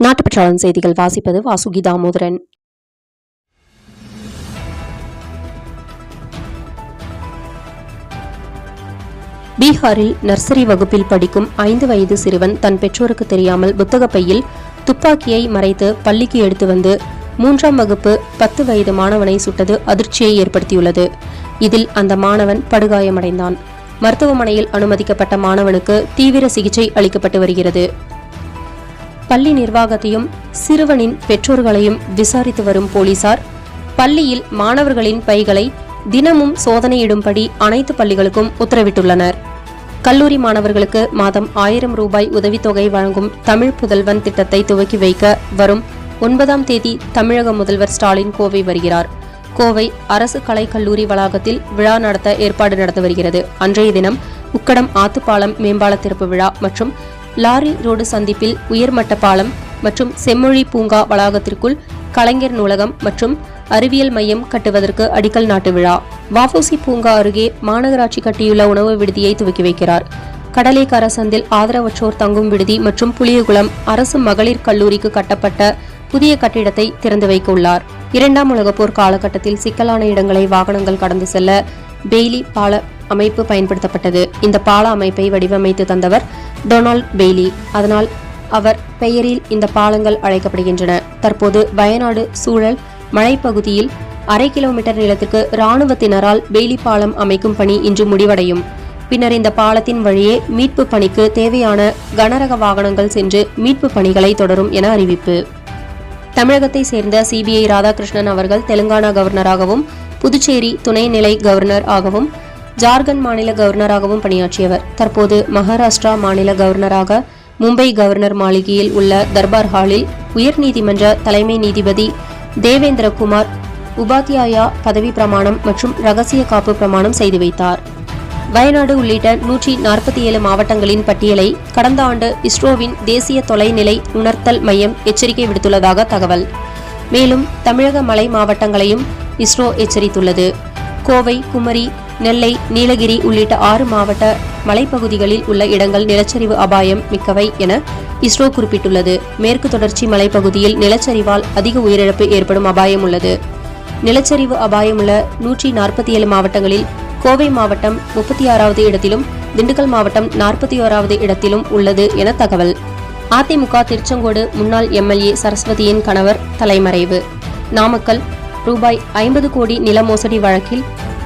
நாட்டுப்பற்றாளன் செய்திகள் வாசிப்பது வாசுகி தாமோதரன் பீகாரில் நர்சரி வகுப்பில் படிக்கும் ஐந்து வயது சிறுவன் தன் பெற்றோருக்கு தெரியாமல் புத்தகப் பையில் துப்பாக்கியை மறைத்து பள்ளிக்கு எடுத்து வந்து மூன்றாம் வகுப்பு பத்து வயது மாணவனை சுட்டது அதிர்ச்சியை ஏற்படுத்தியுள்ளது. இதில் அந்த மாணவன் படுகாயமடைந்தான். மருத்துவமனையில் அனுமதிக்கப்பட்ட மாணவனுக்கு தீவிர சிகிச்சை அளிக்கப்பட்டு வருகிறது. பள்ளி நிர்வாகத்தையும் சிறுவனின் பெற்றோர்களையும் விசாரித்து வரும் போலீசார் பள்ளியில் மாணவர்களின் பைகளை தினமும் சோதனையிடும்படி அனைத்து பள்ளிகளுக்கும் உத்தரவிட்டுள்ளனர். கல்லூரி மாணவர்களுக்கு மாதம் ஆயிரம் ரூபாய் உதவித்தொகை வழங்கும் தமிழ் புதல்வன் திட்டத்தை துவக்கி வைக்க வரும் ஒன்பதாம் தேதி தமிழக முதல்வர் ஸ்டாலின் கோவை வருகிறார். கோவை அரசு கலைக்கல்லூரி வளாகத்தில் விழா நடத்த ஏற்பாடு நடந்து வருகிறது. அன்றைய தினம் உக்கடம் ஆத்துப்பாலம் மேம்பால திறப்பு விழா மற்றும் லாரி ரோடு சந்திப்பில் உயர்மட்ட பாலம் மற்றும் செம்மொழி பூங்கா வளாகத்திற்குள் கலைஞர் நூலகம் மற்றும் அறிவியல் மையம் கட்டுவதற்கு அடிக்கல் நாட்டு விழா. வஉசி பூங்கா அருகே மாநகராட்சி கட்டியுள்ள உணவு விடுதியை துவக்கி வைக்கிறார். கடலேக்கர சந்தில் ஆதரவற்றோர் தங்கும் விடுதி மற்றும் புளியகுளம் அரசு மகளிர் கல்லூரிக்கு கட்டப்பட்ட புதிய கட்டிடத்தை திறந்து வைக்க உள்ளார் இரண்டாம் உலகப் போர் காலகட்டத்தில் சிக்கலான இடங்களை வாகனங்கள் கடந்து செல்ல பெய்லி பால அமைப்பு பயன்படுத்தப்பட்டது. இந்த பால அமைப்பை வடிவமைத்து தந்தவர் டொனால்ட் பெய்லி. அதனால் அவர் பெயரில் இந்த பாலங்கள் அழைக்கப்படுகின்றன. தற்போது வயநாடு சூழல் மலைப்பகுதியில் அரை கிலோமீட்டர் நிலத்துக்கு இராணுவத்தினரால் பெய்லி பாலம் அமைக்கும் பணி இன்று முடிவடையும். பின்னர் இந்த பாலத்தின் வழியே மீட்பு பணிக்கு தேவையான கனரக வாகனங்கள் சென்று மீட்பு பணிகளை தொடரும் என அறிவிப்பு. தமிழகத்தை சேர்ந்த சிபிஐ ராதாகிருஷ்ணன் அவர்கள் தெலுங்கானா கவர்னராகவும் புதுச்சேரி துணைநிலை கவர்னர் ஆகவும் ஜார்க்கண்ட் மாநில கவர்னராகவும் பணியாற்றியவர். தற்போது மகாராஷ்டிரா மாநில கவர்னராக மும்பை கவர்னர் மாளிகையில் உள்ள தர்பார் ஹாலில் உயர்நீதிமன்ற தலைமை நீதிபதி தேவேந்திரகுமார் உபாத்யாயா பதவி பிரமாணம் மற்றும் ரகசிய காப்பு பிரமாணம் செய்து வைத்தார். வயநாடு உள்ளிட்ட நூற்றி நாற்பத்தி ஏழு மாவட்டங்களின் பட்டியலை கடந்த ஆண்டு இஸ்ரோவின் தேசிய தொலைநிலை உணர்த்தல் மையம் எச்சரிக்கை விடுத்துள்ளதாக தகவல். மேலும் தமிழக மலை மாவட்டங்களையும் இஸ்ரோ எச்சரித்துள்ளது. கோவை குமரி நெல்லை நீலகிரி உள்ளிட்ட ஆறு மாவட்ட மலைப்பகுதிகளில் உள்ள இடங்கள் நிலச்சரிவு அபாயம் மிக்கவை என இஸ்ரோ குறிப்பிட்டுள்ளது. மேற்கு தொடர்ச்சி மலைப்பகுதியில் நிலச்சரிவால் அதிக உயிரிழப்பு ஏற்படும் அபாயம் உள்ளது. நிலச்சரிவு அபாயமுள்ள நூற்றி நாற்பத்தி ஏழு மாவட்டங்களில் கோவை மாவட்டம் முப்பத்தி ஆறாவது இடத்திலும் திண்டுக்கல் மாவட்டம் நாற்பத்தி ஓராவது இடத்திலும் உள்ளது என தகவல். அதிமுக திருச்செங்கோடு முன்னாள் எம்எல்ஏ சரஸ்வதியின் கணவர் தலைமறைவு. நாமக்கல் ரூபாய் ஐம்பது கோடி நில மோசடி வழக்கில்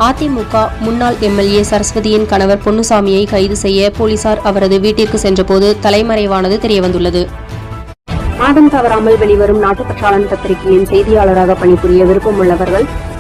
அதிமுக முன்னாள் எம்எல்ஏ சரஸ்வதியின் கணவர் பொன்னுசாமியை கைது செய்ய போலீசார் அவரது வீட்டிற்கு சென்றபோது தலைமறைவானது தெரியவந்துள்ளது. மாதம் தவறாமல் வெளிவரும் நாட்டுப்பற்றாளன் பத்திரிகையின் செய்தியாளராக பணிபுரிய விருப்பமுள்ளவர்கள்